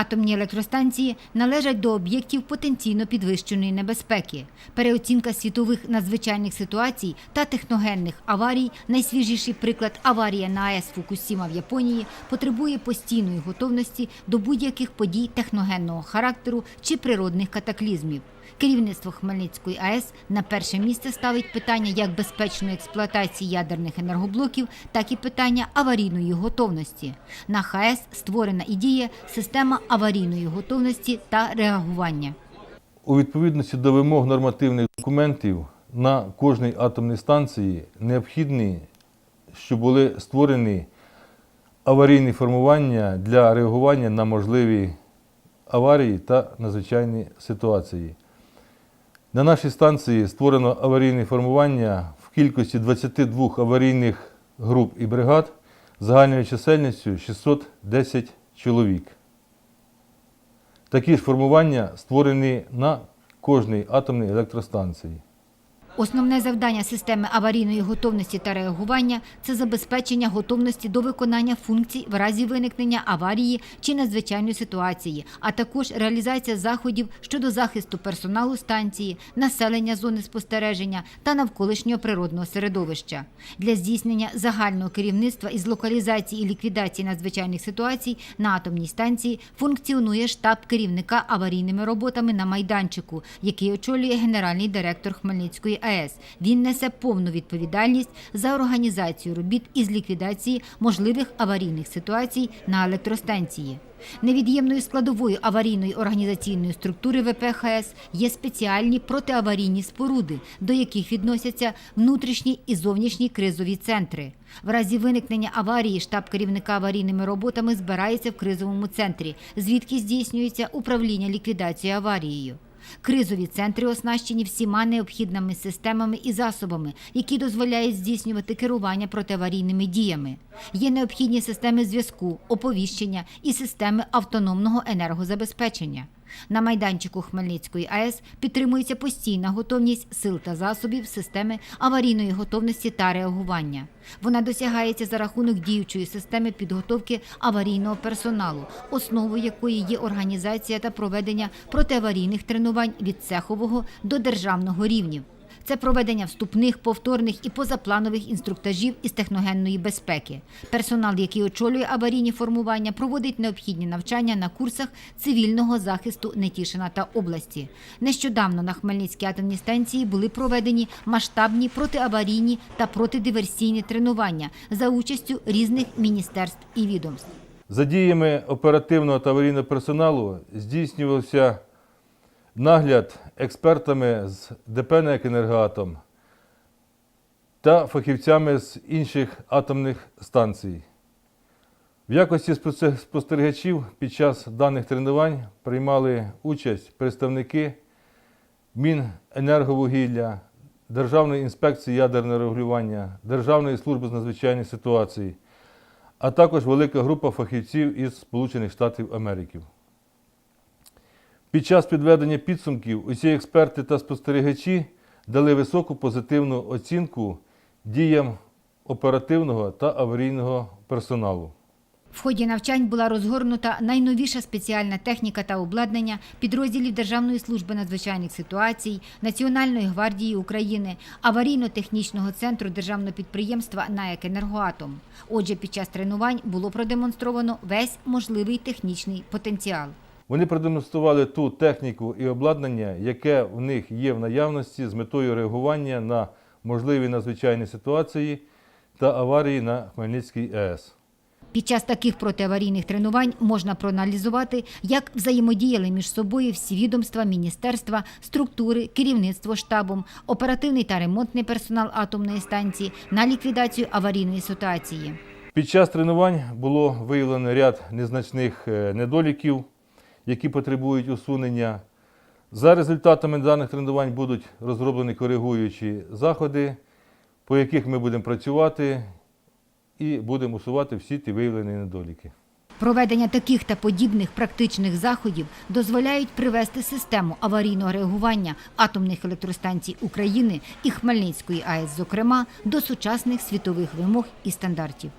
Атомні електростанції належать до об'єктів потенційно підвищеної небезпеки. Переоцінка світових надзвичайних ситуацій та техногенних аварій, найсвіжіший приклад аварія на АЕС Фукусіма в Японії, потребує постійної готовності до будь-яких подій техногенного характеру чи природних катаклізмів. Керівництво Хмельницької АЕС на перше місце ставить питання як безпечної експлуатації ядерних енергоблоків, так і питання аварійної готовності. На ХАЕС створена і діє система аварійної готовності та реагування. У відповідності до вимог нормативних документів на кожній атомній станції необхідні, щоб були створені аварійні формування для реагування на можливі аварії та надзвичайні ситуації. На нашій станції створено аварійне формування в кількості 22 аварійних груп і бригад загальною чисельністю 610 чоловік. Такі ж формування створені на кожній атомній електростанції. Основне завдання системи аварійної готовності та реагування це забезпечення готовності до виконання функцій в разі виникнення аварії чи надзвичайної ситуації, а також реалізація заходів щодо захисту персоналу станції, населення зони спостереження та навколишнього природного середовища. Для здійснення загального керівництва із локалізації і ліквідації надзвичайних ситуацій на атомній станції функціонує штаб керівника аварійними роботами на майданчику, який очолює генеральний директор Хмельницької АЕС. Він несе повну відповідальність за організацію робіт із ліквідації можливих аварійних ситуацій на електростанції. Невід'ємною складовою аварійної організаційної структури ВПХС є спеціальні протиаварійні споруди, до яких відносяться внутрішні і зовнішні кризові центри. В разі виникнення аварії штаб керівника аварійними роботами збирається в кризовому центрі, звідки здійснюється управління ліквідацією аварією. Кризові центри оснащені всіма необхідними системами і засобами, які дозволяють здійснювати керування протиаварійними діями. Є необхідні системи зв'язку, оповіщення і системи автономного енергозабезпечення. На майданчику Хмельницької АЕС підтримується постійна готовність сил та засобів системи аварійної готовності та реагування. Вона досягається за рахунок діючої системи підготовки аварійного персоналу, основою якої є організація та проведення протиаварійних тренувань від цехового до державного рівнів. Це проведення вступних, повторних і позапланових інструктажів із техногенної безпеки. Персонал, який очолює аварійні формування, проводить необхідні навчання на курсах цивільного захисту Нетішина та області. Нещодавно на Хмельницькій атомній станції були проведені масштабні протиаварійні та протидиверсійні тренування за участю різних міністерств і відомств. За діями оперативного та аварійного персоналу здійснювався нагляд експертами з ДП «НЕК «Енергоатом» та фахівцями з інших атомних станцій. В якості спостерігачів під час даних тренувань приймали участь представники Міненерговугілля, Державної інспекції ядерного регулювання, Державної служби з надзвичайних ситуацій, а також велика група фахівців із Сполучених Штатів Америки. Під час підведення підсумків усі експерти та спостерігачі дали високу позитивну оцінку діям оперативного та аварійного персоналу. В ході навчань була розгорнута найновіша спеціальна техніка та обладнання підрозділів Державної служби надзвичайних ситуацій, Національної гвардії України, аварійно-технічного центру державного підприємства «НАЕК Енергоатом». Отже, під час тренувань було продемонстровано весь можливий технічний потенціал. Вони продемонстрували ту техніку і обладнання, яке в них є в наявності з метою реагування на можливі надзвичайні ситуації та аварії на Хмельницькій АЕС. Під час таких протиаварійних тренувань можна проаналізувати, як взаємодіяли між собою всі відомства, міністерства, структури, керівництво штабом, оперативний та ремонтний персонал атомної станції на ліквідацію аварійної ситуації. Під час тренувань було виявлено ряд незначних е, недоліків, які потребують усунення. За результатами даних тренувань будуть розроблені коригуючі заходи, по яких ми будемо працювати і будемо усувати всі ті виявлені недоліки. Проведення таких та подібних практичних заходів дозволяють привести систему аварійного реагування атомних електростанцій України і Хмельницької АЕС, зокрема, до сучасних світових вимог і стандартів.